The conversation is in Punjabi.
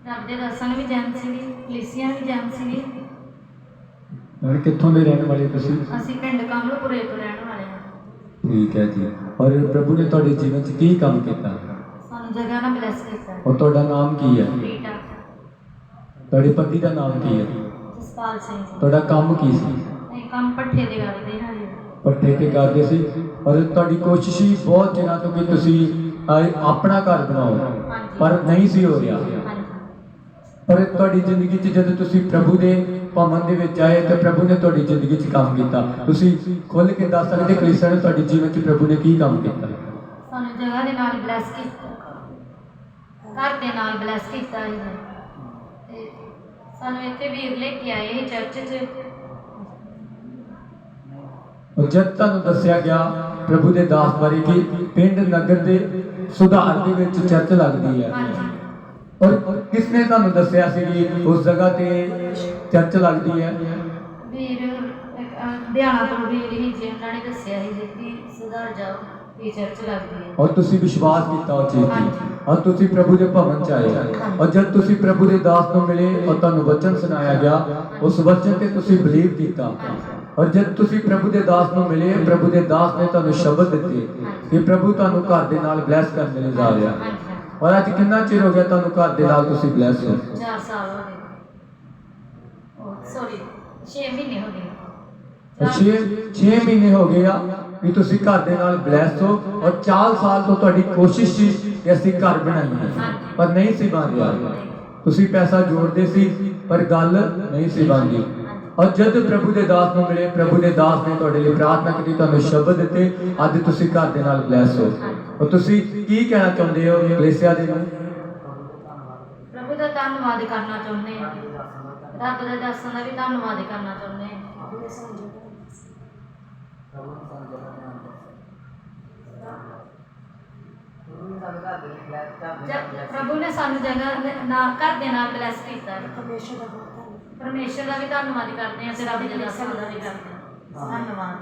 ਰੱਬ ਦੇ ਦਰਸ਼ਨ ਵੀ ਜਾਣ ਸੀਗੇ ਕਲੀਸੀਆਂ ਵੀ ਜਾਣ ਸੀਗੇ। ਔਰ ਕਿੱਥੋਂ ਦੇ ਰਹਿਣ ਵਾਲੇ ਤੁਸੀਂ? ਅਸੀਂ ਪਿੰਡ ਕਮਲਪੁਰੇ ਤੋਂ ਰਹਿਣ ਵਾਲੇ ਹਾਂ। ਠੀਕ ਹੈ ਜੀ। ਔਰ ਪ੍ਰਭੂ ਨੇ ਤੁਹਾਡੇ ਜੀਵਨ 'ਚ ਕੀ ਕੰਮ ਕੀਤਾ? ਸਾਨੂੰ ਜਗ੍ਹਾ ਨਾਲ ਬਲੈਸ ਕੀਤਾ। ਔਰ ਤੁਹਾਡਾ ਨਾਮ ਕੀ ਹੈ? ਰੀਟਾ ਤੁਹਾਡੇ ਪਤੀ ਦਾ ਨਾਮ ਕੀ ਹੈ? ਜਸਪਾਲ ਸਿੰਘ ਜੀ। ਤੁਹਾਡਾ ਕੰਮ ਕੀ ਸੀ? ਇਹ ਕੰਮ ਪੱਠੇ ਦੇ ਕਰਦੇ ਹਾਂ ਜੀ ਪੱਠੇ ਤੇ ਕਰਦੇ ਸੀ। ਔਰ ਤੁਹਾਡੀ ਕੋਸ਼ਿਸ਼ ਸੀ ਬਹੁਤ ਦਿਨਾਂ ਤੋਂ ਕਿ ਤੁਸੀਂ ਆਪਣਾ ਘਰ ਬਣਾਓ। ਪਰ ਨਹੀਂ ਸੀ ਹੋ ਰਿਹਾ। ਪਰ ਤੁਹਾਡੀ ਜ਼ਿੰਦਗੀ 'ਚ ਜਦੋਂ ਤੁਸੀਂ ਪ੍ਰਭੂ ਦੇ ਭਵਨ ਦੇ ਵਿੱਚ ਆਏ ਤਾਂ ਪ੍ਰਭੂ ਨੇ ਤੁਹਾਡੀ ਜ਼ਿੰਦਗੀ 'ਚ ਕੰਮ ਕੀਤਾ ਤੁਸੀਂ ਖੁੱਲ੍ਹ ਕੇ ਦੱਸ ਸਕਦੇ ਕ੍ਰਿਸ਼ਨ ਤੁਹਾਡੇ ਜੀਵਨ 'ਚ ਪ੍ਰਭੂ ਨੇ ਕੀ ਕੰਮ ਕੀਤਾ? ਸਾਨੂੰ ਜਗ੍ਹਾ ਦੇ ਨਾਲ ਬਲੈਸ ਕੀਤਾ। ਘਰ ਦੇ ਨਾਲ ਬਲੈਸ ਕੀਤਾ ਤੇ ਸਾਨੂੰ ਇੱਥੇ ਵੀਰ ਲੈ ਕੇ ਆਏ ਚਰਚ 'ਚ। ਜਦ ਤੁਹਾਨੂੰ ਦੱਸਿਆ ਗਿਆ ਪ੍ਰਭੂ ਦੇ ਦਾਸ ਬਾਰੇ ਕਿ ਪਿੰਡ ਨਗਰ ਦੇ ਸੁਧਾਰ ਦੇ ਵਿੱਚ ਚਰਚ ਲੱਗਦੀ ਹੈ। ਹਾਂਜੀ। ਔਰ ਕਿਸ ਨੇ ਤੁਹਾਨੂੰ ਦੱਸਿਆ ਸੀ ਕਿ ਉਸ ਜਗ੍ਹਾ ਤੇ ਚਰਚ ਲੱਗਦੀ ਹੈ? ਵੀਰ ਦਿਹਾਣਾ ਤੋਂ ਵੀਰ ਹੀ ਜੀ ਉਹਨਾਂ ਨੇ ਦੱਸਿਆ ਸੀ ਜੀ ਕਿ ਸੁਧਾਰ ਜਾਓ ਇਹ ਚਰਚ ਲੱਗਦੀ ਹੈ। ਔਰ ਤੁਸੀਂ ਵਿਸ਼ਵਾਸ ਕੀਤਾ ਉਹ ਚੀਜ਼ ਤੇ। ਔਰ ਤੁਸੀਂ ਪ੍ਰਭੂ ਦੇ ਭਵਨ ਚ ਆਏ? ਔਰ ਜਦ ਤੁਸੀਂ ਪ੍ਰਭੂ ਦੇ ਦਾਸ ਨੂੰ ਮਿਲੇ ਔਰ ਤੁਹਾਨੂੰ ਵਚਨ ਸੁਣਾਇਆ ਗਿਆ ਉਸ ਵਚਨ ਤੇ ਤੁਸੀਂ ਬਲੀਵ ਕੀਤਾ। ਔਰ ਜਦ ਤੁਸੀਂ ਪ੍ਰਭੂ ਦੇ ਦਾਸ ਨੂੰ ਮਿਲੇ ਪ੍ਰਭੂ ਦੇ ਦਾਸ ਨੇ ਤੁਹਾਨੂੰ ਸ਼ਬਦ ਦਿੱਤੇ ਕਿ ਪ੍ਰਭੂ ਤੁਹਾਨੂੰ ਘਰ ਦੇ ਨਾਲ ਬਲੈਸ ਕਰਨ ਲਈ ਜਾ ਰਿਹਾ। ਔਰ ਅੱਜ ਕਿੰਨਾ ਚਿਰ ਹੋ ਗਿਆ ਤੁਹਾਨੂੰ ਘਰ ਦੇ ਨਾਲ ਤੁਸੀਂ ਬਲੈਸ ਹੋ? 4 ਸਾਲ ਹੋ ਗਏ। ਉਹ ਸੌਰੀ 6 ਮਹੀਨੇ ਹੋ ਗਏ। ਔਰ 6 6 ਮਹੀਨੇ ਹੋ ਗਏ ਆ ਵੀ ਤੁਸੀਂ ਘਰ ਦੇ ਨਾਲ ਬਲੈਸ ਹੋ ਔਰ 4 ਸਾਲ ਤੋਂ ਤੁਹਾਡੀ ਕੋਸ਼ਿਸ਼ ਸੀ ਕਿ ਅਸੀਂ ਘਰ ਬਣਾਈਏ। ਪਰ ਨਹੀਂ ਸੀ ਬਣ ਰਿਹਾ। ਤੁਸੀਂ ਪੈਸਾ ਜੋੜਦੇ ਸੀ ਪਰ ਗੱਲ ਨਹੀਂ ਸੀ ਬਣਦੀ ਔਰ ਜਦ ਪ੍ਰਭੂ ਦੇ ਦਾਸ ਨੂੰ ਮਿਲੇ ਪ੍ਰਭੂ ਦੇ ਦਾਸ ਨੇ ਤੁਹਾਡੇ ਲਈ ਪ੍ਰਾਰਥਨਾ ਕੀਤੀ ਤੁਹਾਨੂੰ ਸ਼ਬਦ ਦਿੱਤੇ ਅੱਜ ਤੁਸੀਂ ਘਰ ਦੇ ਨਾਲ ਬਲੈਸ ਹੋ। ਔਰ ਤੁਸੀਂ ਕੀ ਕਹਿਣਾ ਚਾਹੁੰਦੇ ਹੋ ਕਲੇਸਿਆ ਦੇ ਨੂੰ? ਪ੍ਰਭੂ ਦਾ ਧੰਨਵਾਦ ਕਰਨਾ ਚਾਹੁੰਦੇ ਹਾਂ। ਰੱਬ ਦੇ ਦਰਸ਼ਨ ਦਾ ਵੀ ਧੰਨਵਾਦ ਕਰਨਾ ਚਾਹੁੰਦੇ ਹਾਂ। ਜਦ ਪ੍ਰਭੂ ਨੇ ਸਾਨੂੰ ਜਗ੍ਹਾ ਦੇ ਨਾਲ ਘਰ ਦੇ ਨਾਲ ਬਲੈਸ ਕੀਤਾ। ਹੈ ਪਰਮੇਸ਼ਰ ਦਾ ਵੀ ਧੰਨਵਾਦ ਕਰਦੇ ਹਾਂ ਤੇ ਰੱਬ ਦੇ ਦਰਸ਼ਨ ਦਾ ਵੀ ਕਰਦੇ ਹਾਂ। ਧੰਨਵਾਦ।